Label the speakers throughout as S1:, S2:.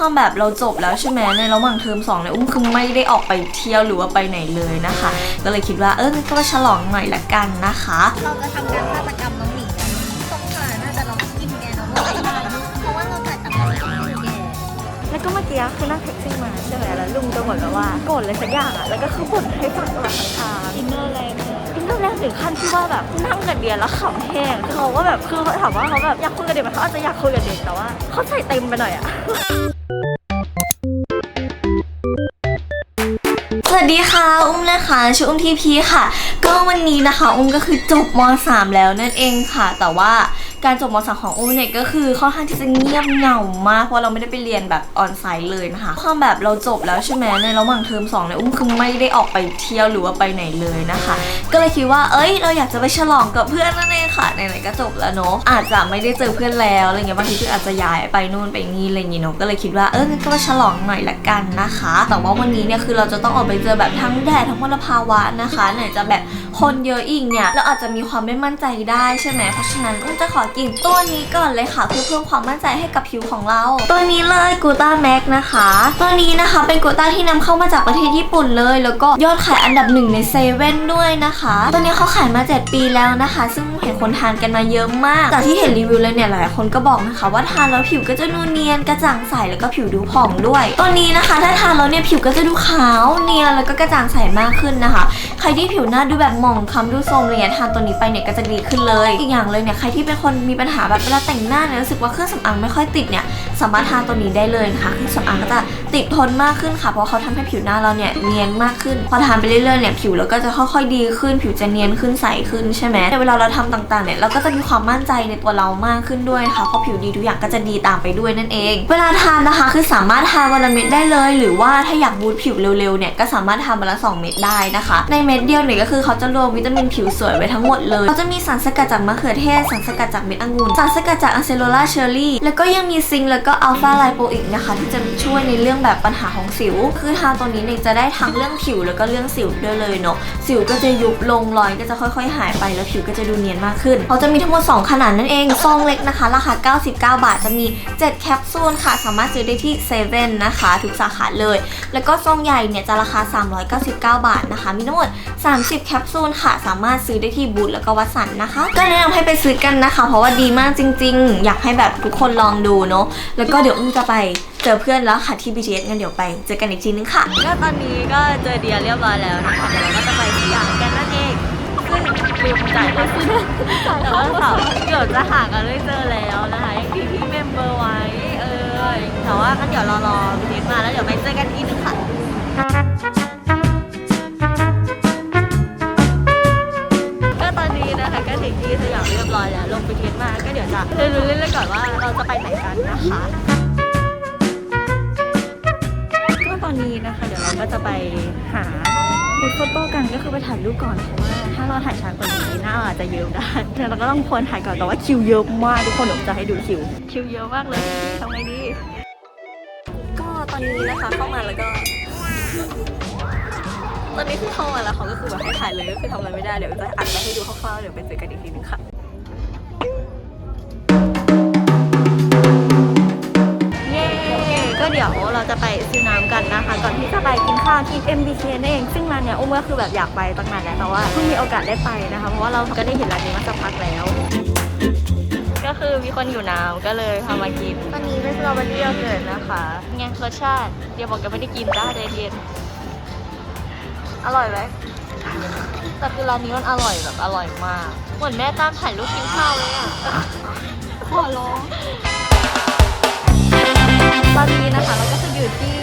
S1: ความแบบเราจบแล้วใช่ไหมในระหว่างเทอมสองเนี่ยอุ้มคือไม่ได้ออกไปเที่ยวหรือว่าไปไหนเลยนะคะ ก็เลยคิดว่าเอองั้นก็มาฉลองหน่อยละกันนะคะ
S2: เราจะทำการฆาตกรรมน้องหมีกันสงสารน่าจะน้องกินแกน้องหมีเพราะว่าเราจ่ายตังค์ไปให้แก
S3: แล้วก็เมื่อกี้คือนั่งแท็กซี่มาใช่ไหมแล้วลุงก็เหมือนกับว่าโกรธอะไรสักอย่างอะแล้วก็คือบ่นให้ฟังตลอดทาง
S2: อินเนอร์แรงมาก
S3: อินเตอร์แรกถึงขั้นที่ว่าแบบนั่งกับเดียแล้วขำแห้งคือเขาก็แบบคือถามว่าเขาแบบอยากคุยกับเด็กไหมเขาอาจจะอยากคุยกับเด็กแต่ว่าเขาใส่เต็มไปหน่อยอะ
S1: สวัสดีค่ะ อุ้มนะคะชื่ออุ้มทีพีค่ะ ก็วันนี้นะคะ อุ้มก็คือจบม .3 แล้วนั่นเองค่ะ แต่ว่า การจบม .3 ของอุ้มเนี่ยก็คือค่อนข้างที่จะเงียบเหงามากเพราะเราไม่ได้ไปเรียนแบบออนไซต์เลยนะคะความแบบเราจบแล้วใช่ไหมในระหว่างเทอมสองเนี่ยอุ้มคือไม่ได้ออกไปเที่ยวหรือว่าไปไหนเลยนะคะ ก็เลยคิดว่าเอ้ย เราอยากจะไปฉลองกับเพื่อนนั่นเองค่ะไหนๆก็จบแล้วเนาะอาจจะไม่ได้เจอเพื่อนแล้วอะไรเงี้ยบางทีเพื่อนอาจจะย้ายไปนู่นไปนี่อะไรอย่างงี้เนาะก็เลยคิดว่าเอองั้นก็มาฉลองหน่อยละกันนะคะ แต่ว่าวันนี้เนี่ยคือเราจะต้องออกไปเจอแบบทั้งแดดทั้งมลภาวะนะคะไหนจะแบบคนเยอะอีกเนี่ยเราอาจจะมีความไม่มั่นใจได้ใช่ไหมเพราะฉะนั้นอุ้มจะขอกินตัวนี้ก่อนเลยค่ะเพื่อเพิ่มความมั่นใจให้กับผิวของเรา ตัวนี้เลยกูต้าแม็กนะคะ ตัวนี้นะคะเป็นกูต้าที่นำเข้ามาจากประเทศญี่ปุ่นเลย แล้วก็ยอดขายอันดับหนึ่งในเซเว่นด้วยนะคะ ตัวนี้เขาขายมา 7 ปีแล้วนะคะ ซึ่งเห็นคนทานกันมาเยอะมาก จากที่เห็นรีวิวเลยเนี่ยหลายคนก็บอกนะคะ ว่าทานแล้วผิวก็จะนูนเนียนกระจ่างใสแล้วก็ผิวดูผ่องด้วย ตัวนี้นะคะ ถ้าทานแล้วเนี่ยผิวก็จะดูขาวเนียนแล้วก็กระจ่างใสมากขึ้นนะคะ ใครที่ผิวหน้าดูแบบหมองคล้ำดูโทรมอะไรเงี้ยทานตัวนี้ไปเนี่ยก็จะดีขึ้นเลย อีกอย่างเลยเนี่ยใครที่เป็นคนมีปัญหาแบบเวลาแต่งหน้าเนี่ยรู้สึกว่าเครื่องสำอางไม่ค่อยติดเนี่ย สามารถทานตัวนี้ได้เลยนะคะเครื่องสำอางก็จะติดทนมากขึ้นค่ะ เพราะเขาทำให้ผิวหน้าเราเนี่ยเนียนมากขึ้น พอทานไปเรื่อยๆเนี่ยผิวเราก็จะค่อยๆดีขึ้น ผิวจะเนียนขึ้นใสขึ้นใช่ไหมแต่เวลาเราทำต่างๆเนี่ยเราก็จะมีความมั่นใจในตัวเรามากขึ้นด้วยค่ะเพราะผิวดีทุกอย่างก็จะดีตามไปด้วยนั่นเอง เวลาทานนะคะ คือสามารถทานวันละเม็ดได้เลย หรือว่าถ้าอยากบูตผิวเร็วๆเนี่ยก็สามารถทานวันละสองเม็ดได้นะคะ ในเม็ดเดียวเนี่ยก็คือเขาจะรวมวิตามินผิวสวยไว้ทั้งหมดเลยเขาจะมีสารสกัดจากมะเขือเทศสารสกัดจากเม็ดองุ่นสารสกัดจากอะเซโลลาเชอร์รี่แล้วก็ยังมีซิงแล้วก็อัลฟาไลโปอิกนะคะ ที่จะช่วยในเรื่องแบบปัญหาของสิว คือทาตัวนี้เนี่ยจะได้ทั้งเรื่องผิวแล้วก็เรื่องสิวด้วยเลยเนาะสิวก็จะยุบลงรอยก็จะค่อยๆ หายไปแล้วผิวก็จะดูเนียนมากขึ้นเขาจะมีทั้งหมด 2 ขนาดนั่นเองซองเล็กนะคะ ราคา 99 บาทจะมี 7 แคปซูลค่ะ สามารถซื้อได้ที่เซเว่นนะคะ ทุกสาขาเลย แล้วก็ซองใหญ่เนี่ยจะราคา 399 บาทนะคะ มีทั้งหมด 30 แคปซูลค่ะ สามารถซื้อได้ที่บูธแล้วก็วัดสันนะคะ ก็แนะนำให้ไปซื้อกันนะคะ เพราะว่าดีมากจริง ๆ อยากให้แบบทุกคนลองดูเนาะแล้วก็เดี๋ยวอุ้มจะไปเจอเพื่อนแล้วค่ะที่ BTS งั้นเดี๋ยวไปเจอกันอีกทีนึงค่ะ
S3: ก็ตอนนี้ก็เจอเดียเรียบร้อยแล้วนะคะเดี๋ยวเราก็จะไปสยามกันนั่นเองซึ่งลืมจ่ายเงินแต่ว่าสาวเกือบจะหากันไม่เจอแล้วนะคะยังที่พี่เมมเบอร์ไว้เออแต่ว่างั้นเดี๋ยวรอรอพี่เดมาแล้วเดี๋ยวไปเจอกันอีกนึงค่ะก็ตอนนี้นะคะก็ถึงที่สยามเรียบร้อย ลงไปเทียนมา ก็เดี๋ยวจะเรียนรู้เล่นๆก่อนว่าเราจะไปไหนกันนะคะก็ตอนนี้นะคะ เดี๋ยวเราก็จะไปหาบูธโฟโต้กันก็คือไปถ่ายรูปก่อนเพราะว่าถ้าเราถ่ายช้ากว่านี้หน้าเราอาจจะเยิ้มได้แต่เราก็ต้องควรถ่ายก่อนแต่ว่าคิวเยอะมากทุกคนเดี๋ยวผมจะให้ดูคิว คิวเยอะมากเลยทำไงดี
S1: ก็ตอนนี้นะคะเข้ามาแล้วก็ตอนนี้คือเข้ามาแล้วเขาก็คือแบบให้ถ่ายเลยก็คือทำอะไรไม่ได้เดี๋ยวจะอัดมาให้ดูคร่าวๆเดี๋ยวไปเจอกันอีกทีนึงค่ะ
S3: ดี๋ยวเราจะไปซื้อน้ำกันนะคะ ก่อนที่จะไปกินข้าวที่ MBK นั่นเอง ซึ่งร้านเนี้ยอุ้มก็คือแบบอยากไปตั้งนานแล้วแต่ว่าเพิ่งมีโอกาสได้ไปนะคะ เพราะว่าเราก็ได้เห็นร้านนี้มาสักพักแล้ว ก็คือมีคนอยู่น้ำก็เลยพามากินตอนนี้เป็นสตรอเบอรี่โยเกิร์ตนะคะไงรสชาติ เดี๋ยวบอกจะไม่ได้กินได้ใจเย็นอร่อยไหมแต่คือร้านนี้มันอร่อยแบบอร่อยมาก เหมือนแม่ตามถ่ายรูปกินข้าวเลยอะขอร้องตอนนี้นะคะเราก็จะ อยู่ที่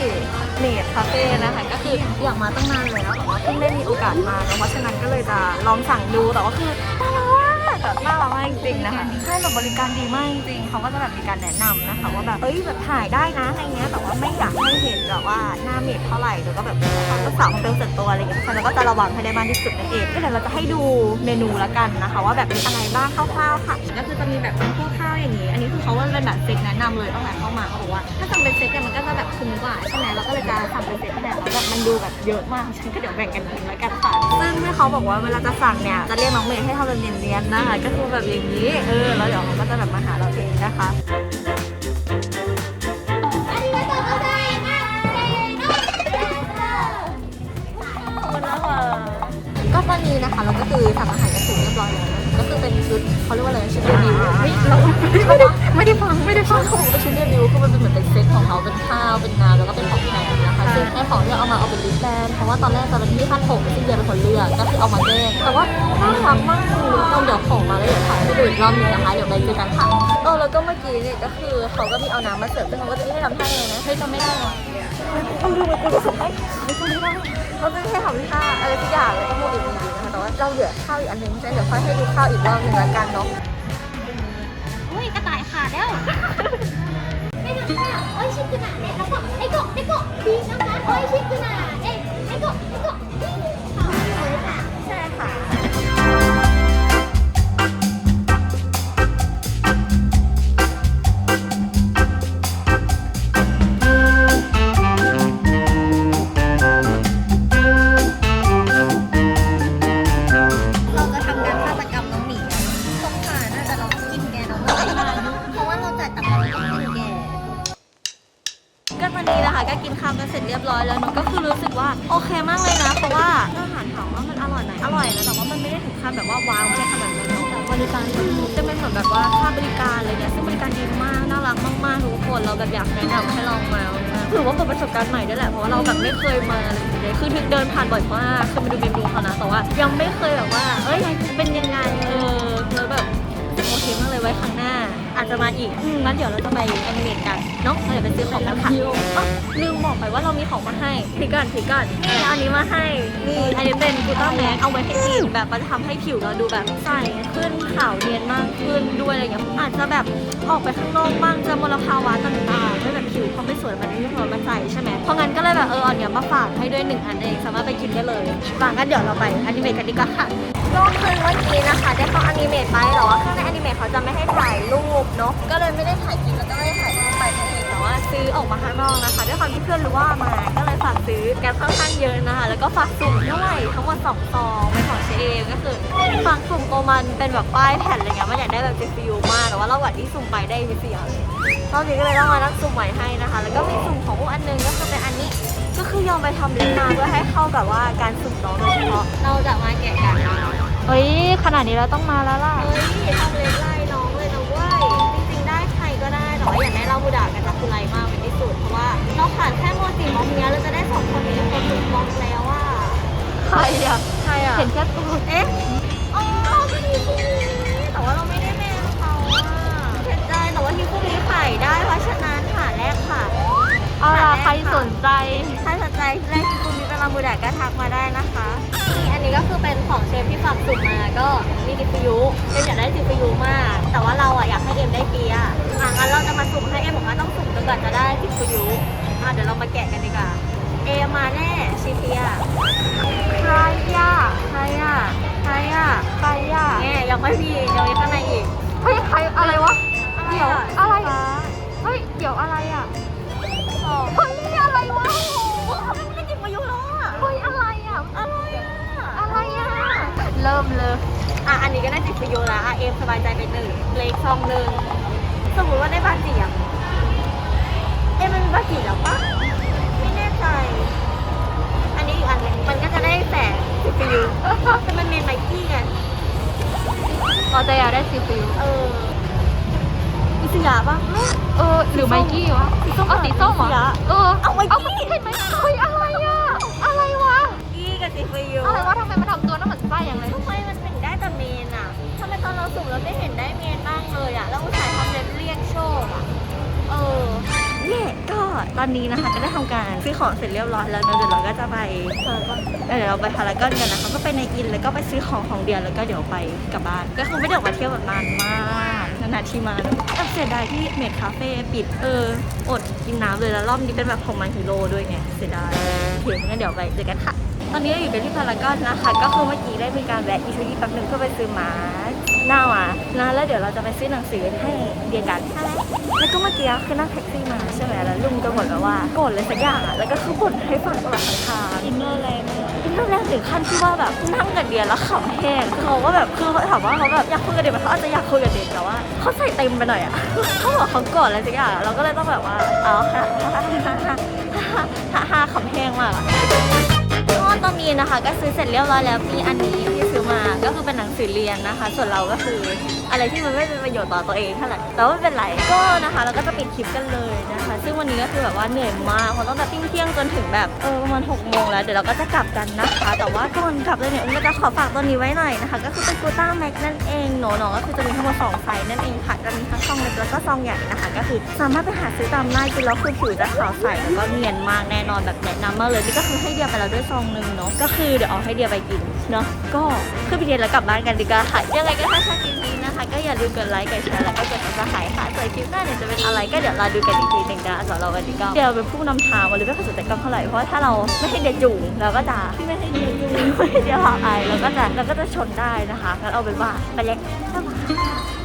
S3: เมดคาเฟ่นะคะ ก็คืออยากมาตั้งนานแล้วแต่ว่าเพิ่งได้มีโอกาสมาเพราะฉะนั้นก็เลยจะลองสั่งดูแต่ว่าคือน่ารักากแบบน่ารักมากจริงๆนะคะใช่แบบบริการดีมากจริงๆเขาก็จะแบบมีการแนะนำนะคะว่าแบบเอ้ยแบบถ่ายได้นะอะไรเงี้ยแต่ว่าไม่อยากให้เห็นแบบว่าหน้าเมดเท่าไหร่หรือก็แบบความรักษาความเป็นส่วนตัวอะไรเงี้ยเพราะฉะนั้นเราก็จะระวังให้ได้มากที่สุดนั่นเองก็เดี๋ยวเราจะให้ดูเมนูละกันนะคะ ว่าแบบมีอะไรบ้างคร่าวๆค่ะก็คือจะมีแบบเป็นพวกข้าวอย่างนี้ อันนี้คือเขาว่าเป็นแบบเซตแนะนำเลยตั้งแต่เข้ามาเขาบอกว่า ถ้าสั่งเป็นเซตเนี่ยมันก็จะแบบคุ้มกว่าใช่ไหมเราก็เลยจะสั่งเป็นเซตแทนแล้วแบบมันดูแบบเยอะมากฉันก็เดี๋ยวแบ่งกันกินแล้วกันค่ะซึ่งที่เขาบอกว่าเวลาจะสั่งเนี่ยจะเรียกน้องเมย์ให้ทำเป็นเนียนๆนะาหารก็คือแบบอย่างนี้ เออแล้วเดี๋ยวเขาก็จะแบบมาหาเราเองนะคะก็ตอนนี้นะคะเราก็คือทำอาหารกระสุนเรียบร้อยแล้วก็คือเป็นชุดเขาเรียกว่าอะ
S4: ไร
S3: ชุดเดบิวต์ไม่
S4: ได้ไม่ได้ฟังไม่ได้ฟังของชุดเดบิวต์คือมันเป็นเหมือนเป็นเซ็ตของเขาเป็นข้าวเป็นน้ำ นะคะซึ่งไอ้ของที่เอามาเอาเป็นลิปแบนเพราะว่าตอนแรกตอนที่คาดผมซึ่งเดียเป็นคนเลือกก็คือเอามาแกล้งแต่ว่าน่ารักมากคือต้องเดี๋ยวของมาแล้วเดี๋ยวถ่ายให้ดูอีกรอบหนึงนะคะเดี๋ยวไปเจอกันค่ะเออแล้วก็เมื่อกี้เนี่ยก็คือเขาก็มีเอาน้ำมาเสิร์ฟซึ่งเขาก็จะไม่ได้ทำให้เลยนะเฮ้ยจำไม่ได้หรอต้องดูไปกูจะส่งให้ไม่จำไม่ได้เขาจะไม่ให้ทำท่าอะไรทุกอย่างเลยต้องพูดอีกทีนะคะแต่ว่าเราเหลือข้าวอีกอันหนึงฉะนั้นเดี๋ยวค่อยให้ดูข้าวอีกรอบหนึงละกันเนาะ
S2: อุ้ยกระต่ายขาดแล้ว ไม่ถึงค่ะโอ้ยชิคกี้พายเนี่ยแล้วก็ไอ้กบไอ้กบ โอเคมากเล
S3: ยนะ เพราะว่าอาหารถามว่ามันอร่อยไหมอร่อยนะแต่ว่ามันไม่ได้ถึงขั้นแบบว่าว้าวแค่ขนาดนั้นเนาะแต่บริการดีจะเป็นเหมือนแบบว่าค่าบริการอะไรเงี้ยซึ่งบริการดีมากน่ารักมากๆทุกคนเราแบบอยากแนะนำให้ลองมาถือว่าเป็นประสบการณ์ใหม่ด้วยแหละเพราะว่าเราแบบไม่เคยมาอะไรอย่างเงี้ยคือถึงเดินผ่านบ่อยมากคือมาดูเมนูเขานะแต่ว่า ยังไม่เคยแบบว่า เอ้ยเป็นยังไงเออาจจะมาอีกงั้นเดี๋ยวเราจะไปแอนิเมตกันเนาะเราเดี๋ยวไปซื้อของกันค่ะอ๋อลืมบอกไปว่าเรามีของมาให้พริกก่อนพริกก่อนนี่เอาอันนี้มาให้นี่อันนี้เป็นกูต้าแมสเอาไว้ให้ผิวแบบมันจะทำให้ผิวเราดูแบบใสขึ้นขาวเนียนมากขึ้นด้วยอะไรอย่างเงี้ยอาจจะแบบ ออกไปข้างนอกบ้างเจอมลภาวะต่างๆไม่แบบผิวเขาไม่สวยมันไม่พอมันใสใช่ไหมเพราะงั้นก็เลยแบบเออเอาเนี้ยมาฝากให้ด้วยหนึ่งอันเองสามารถไปกินได้เลยฝากกันเดี๋ยวเราไปแอนิเมตกันดีกว่าค่ะก็คือเมื่อกี้นะคะ ได้เข้าอนิเมตไปแต่ว่าข้างในอนิเมตเขาจะไม่ให้ถ่ายรูปเนาะก็เลยไม่ได้ถ่ายคลิปแล้วก็ไม่ได้ถ่ายรูปไปนั่นเองแต่ว่าซื้อออกมาข้างนอกนะคะด้วยความที่เพื่อนรู้ว่ามาก็เลยฝากซื้อแก๊ปค่อนข้างเยอะนะคะ แล้วก็ฝากสุ่มด้วยทั้งหมดสองซองเป็นของ เชเอมก็คือฝากสุ่มโกมันเป็นแบบป้ายแผ่นอะไรเงี้ยมันอยากได้แบบ CPU มากแต่ว่าเราวัดที่สุ่มไปได้มีเสียงรอบนี้ก็เลยต้องมานั่งสุ่มใหม่ให้นะคะ แล้วก็มีสุ่มของพวกอันหนึงก็คือเป็นอันนี้ก็คือยอมไปทำลิปมาเพื่อให้เข้ากับว่าการสุ่มน้องโดยเฉพาะเราจะมาแกะกัน
S4: เฮ้ยขนาดนี้เราต้องมาแล้วล่ะ
S3: เฮ้ยทำเล็บไล่น้องเลยนะเว้ยจริงๆได้ใครก็ได้แต่ว่าอยากได้เราบูดากันจากคุณไลมากเป็นที่สุดเพราะว่าเราขาดแค่โมจิมองเนี้ยเราจะได้สองคนนี้คนหนึ่งมองแล้วอะ
S4: ใครอะ
S3: ใครอะ
S4: เห็นแค่ตัว
S3: เอ๊ะอ๋อพี่ทีคู่นี้แต่ว่าเราไม่ได้แม่เขาอะเสียใจแต่ว่าทีคู่นี้ขายได้เพราะฉะนั้นหาแรกค่ะ
S4: เอาล่ะใครสนใจ
S3: ถ้าสนใจแรกที่คุณมีเป็นลาบูดาก็ทักมาได้นะคะนี่อันนี้ก็คือเป็นของเชฟที่ฝากสุ่มมาก็มีจิปยุเอ็มอยากได้จิปยุมาก แต่ว่าเราอะอยากให้เอ็มได้เปียอะงั้นเราจะมาสุ่มให้เอ็มบอกว่าต้องสุ่มจนกว่าจะได้จิปยุอะเดี๋ยวเรามาแกะกันดีกว่า เอมมาแน่ชิเปีย
S4: ใครอะ
S3: ใครอะใครอะ
S4: ใครอะ
S3: เนี่ยยังไม่มียังมีข้างในอีก
S4: เฮ้ยใครอะไรวะ เดี๋ยวอะไร
S3: ฟ้า
S4: เฮ้ยเดี๋ยวอะไรอะ
S3: อ๋อ
S4: เฮ้ยอะไรวะ
S3: โอ้ทำไมไม่ได้จิปยุแล้วอะ
S4: เฮ้ยอะไรอะ
S3: อะไรอะ
S4: อะไรอะเริ่มเลย
S3: อะอันนี้ก็ได้จิตประโยชน์แล้วอะเอมสบายใจไปหนึ่งเล็กซองหนึ่งสมมติว่าได้บาจิอะเอ็มมันมีบาจิแล้วป จะ
S4: อยากได้ซีฟิว
S3: เออมีสียาปะ
S4: เออหรือไมกี้วะ
S3: สีส้ม
S4: เอาสีส้มเหร
S3: สี
S4: อ
S3: ยา
S4: เออ
S3: เอาไมกี้
S4: เอาไมกี้ไหมเฮ้ยอะไรอะอะไรวะ
S3: กี้กับจิตประโยช
S4: อะไร
S3: น์
S4: วะทำไมมันทำตัว อน
S3: นี้นะคะก็ได้ทำการซื้อของเสร็จเรียบร้อยแล้วเดี๋ยวเราก็จะไปเดี๋ยวเราไปพารากอนกันนะคะก็ไปในอินแล้วก็ไปซื้อของของเดียนแล้วก็เดี๋ยวไปกลับบ้าน ก็คงไม่ได้ออกมาเที่ยวแบบนานมากนานๆทีมาเนแอบเสียดายที่เมดคาเฟ่ปิดเอออดกินน้ำเลยแล้วรอบนี้เป็นแบบของมันฮีโร่ด้วยไงเสียดายโอเคงั้นเดี๋ยวไปเจอกันค่ะ ตอนนี้เราอยู่กันที่พารากอนนะคะ ก็คือเมื่อกี้ได้มีการแวะอีชูดี้แป๊บหนึงเพื่อไปซื้อหมา หน้ามานะแล้วเดี๋ยวเราจะไปซื้อหนังสือให้เรียกันใช่แล้วก็เมื่อกี้คือนั่งแท็กซี่มาใช่ไหมแล้วลุงก็บ่นว่าโกรธเลยสักอย่างอะแล้วก็คือบ่นให้ฟังตลอดทาง
S4: อินเนอร์แรงมาก
S3: อินเนอร์แรงถึงขั้นที่ว่าแบบนั่งกับเดียแล้วขำแห้งเขาก็แบบคือเขาถามว่าเขาแบบอยากคุยกับเด็กไหมเขาอาจจะอยากคุยกับเด็กแต่ว่าเขาใส่เต็มไปหน่อยอะเขาบอกเขาโกรธอะไรสักอย่างเราก็เลยต้องแบบว่าเอาฮ่าฮ่าฮ่าฮ่าฮ่าฮ่าฮ่าขำแห้งมากอะ ก็ตอนนี้
S1: นะคะ ก็ซื้อเสร็จเรียบร้อยแล้วมีอันนี้ที่ซื้อมาก็คือเป็นหนังสือเรียนนะคะ ส่วนเราก็คืออะไรที่มันไม่เป็นประโยชน์ต่อตัวเองเท่าไหร่แต่ว่าไม่เป็นไรก็นะคะ เราก็จะปิดคลิปกันเลยนะคะ ซึ่งวันนี้ก็คือแบบว่าเหนื่อยมากเพราะตั้งแต่เที่ยงจนถึงแบบเออประมาณหกโมงแล้วเดี๋ยวเราก็จะกลับกันนะคะ แต่ว่าก่อนกลับเลยเนี่ยอุ้มก็จะขอฝากตัวนี้ไว้หน่อยนะคะ ก็คือเป็นกูต้าแม็กนั่นเองเนาะเนาะก็คือจะมีทั้งหมดสองไซส์นั่นเองค่ะจะมีทั้งซองเล็กแล้วก็ซองใหญ่นะคะ ก็คือสามารถไปหาซื้อตามได้จริงแล้วคือผิวจะขาวใสแล้วก็เนียนมากแน่นอนแบบแนะนำมากเลยนี่ก็คือให้เดียไปแล้วด้วยซองหนึงเนาะก็คือเดี๋ยวเอาให้เดียไปกินเนาะก็ขึ้นไปเรียนแล้วกลับบ้านกันดีกว่าค่ะยังไงก็ถ้าชอบคลิปนี้นะคะ ก็อย่าลืมกดไลค์กดแชร์แล้วก็กดติดตามค่ะส่วนคลิปหน้าเนี่ยจะเป็นอะไรก็เดี๋ยวรอดูกันอีกทีหนึ่งนะสำหรับวันนี้ก็เดี๋ยวเป็นผู้นำทางวันนี้ไม่ค่อยสนใจกล้องเท่าไหร่เพราะถ้าเราไม่ให้เดียจูงเราก็จะไม่ให้เดียจูงไม่ให้เดียพาไปเราก็จะเราก็จะชนได้นะคะงั้นเอาเป็นว่าไปเลยบ๊ายบาย